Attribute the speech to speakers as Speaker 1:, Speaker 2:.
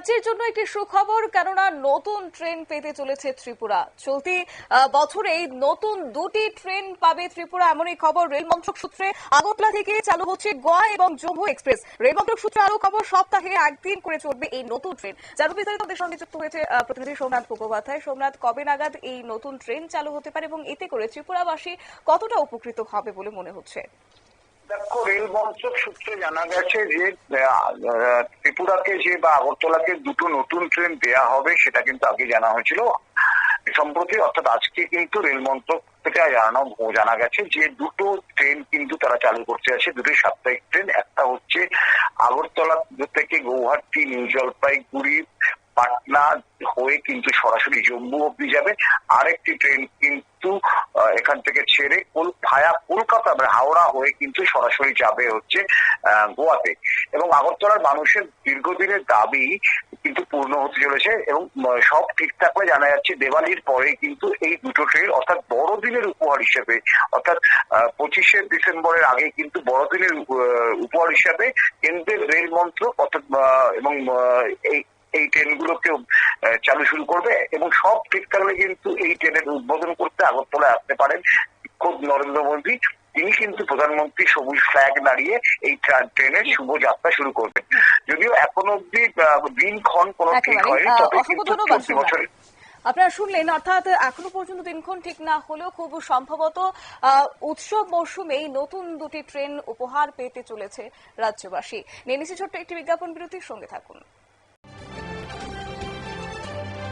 Speaker 1: রাজ্যের জন্য একটি সুখবর, কেননা নতুন ট্রেন পেতে চলেছে ত্রিপুরা। চলতি বছরে নতুন দুটি ট্রেন পাবে ত্রিপুরা, এমনই খবর রেল মন্ত্রক সূত্রে। আগরতলা থেকে চালু হচ্ছে গোয়া এবং জম্মু এক্সপ্রেস। রেল মন্ত্রক সূত্রে আরও খবর, সপ্তাহে একদিন করে চলবে এই নতুন ট্রেন। যার বিস্তারিত আমাদের সঙ্গে যুক্ত হয়েছে প্রতিনিধি সোমনাথ মুখোপাধ্যায়। সোমনাথ, কবে নাগাদ এই নতুন ট্রেন চালু হতে পারে এবং এতে করে ত্রিপুরাবাসী কতটা উপকৃত হবে বলে মনে হচ্ছে?
Speaker 2: দেখো রেল মন্ত্রক সূত্রে জানা গেছে যে ত্রিপুরাকে যে বা আগরতলাকে দুটো নতুন ট্রেন দেয়া হবে, সেটা কিন্তু আগে জানা হয়েছিল। সম্প্রতি অর্থাৎ আজকে কিন্তু রেল মন্ত্রক থেকে জানানো, জানা গেছে যে দুটো ট্রেন কিন্তু তারা চালু করতে আছে, দুটো সাপ্তাহিক ট্রেন। একটা হচ্ছে আগরতলা থেকে গৌহাটি, নিউ জলপাইগুড়ি, পাটনা হয়ে কিন্তু সরাসরি জম্মু অব্দি যাবে। আরেকটি ট্রেন কিন্তু আহ, এখান থেকে ছেড়ে ভায়া কলকাতা মানে হাওড়া হয়ে কিন্তু সরাসরি যাবে হচ্ছে গোয়াতে। এবং আগরতলার মানুষের দীর্ঘদিনের দাবি কিন্তু পূর্ণ হতে চলেছে এবং সব ঠিকঠাক হয়ে জানা যাচ্ছে দেওয়ালির পরে কিন্তু এই দুটো ট্রেন অর্থাৎ বড়দিনের উপহার হিসেবে অর্থাৎ পঁচিশে ডিসেম্বরের আগে কিন্তু বড়দিনের উপহার হিসাবে কেন্দ্রের রেল মন্ত্রক অর্থাৎ এবং এই এই ট্রেনগুলোকে চালু শুরু করবে এবং সব ঠিক থাকলে কিন্তু এই ট্রেনের উদ্বোধন করতে আগরতলায় আসতে পারেন খুব নরেন্দ্র মোদী তিনি কিন্তু প্রধানমন্ত্রী সবুজ ফ্ল্যাগ দাঁড়িয়ে এই ট্রা- ট্রেনের শুভ যাত্রা শুরু করবেন। যদিও এখন অব্দি দিনক্ষণ কোনো ঠিক। হয়নি তবে কিন্তু চলতি। বছরে
Speaker 1: আপনারা শুনলেন অর্থাৎ এখনও পর্যন্ত দিনক্ষণ ঠিক না হলেও খুব সম্ভবত আহ, উৎসব মরশুমেই নতুন দুটি ট্রেন উপহার পেতে চলেছে রাজ্যবাসী। নিয়ে নিচ্ছি ছোট্ট একটি বিজ্ঞাপন বিরতির সঙ্গে থাকুন।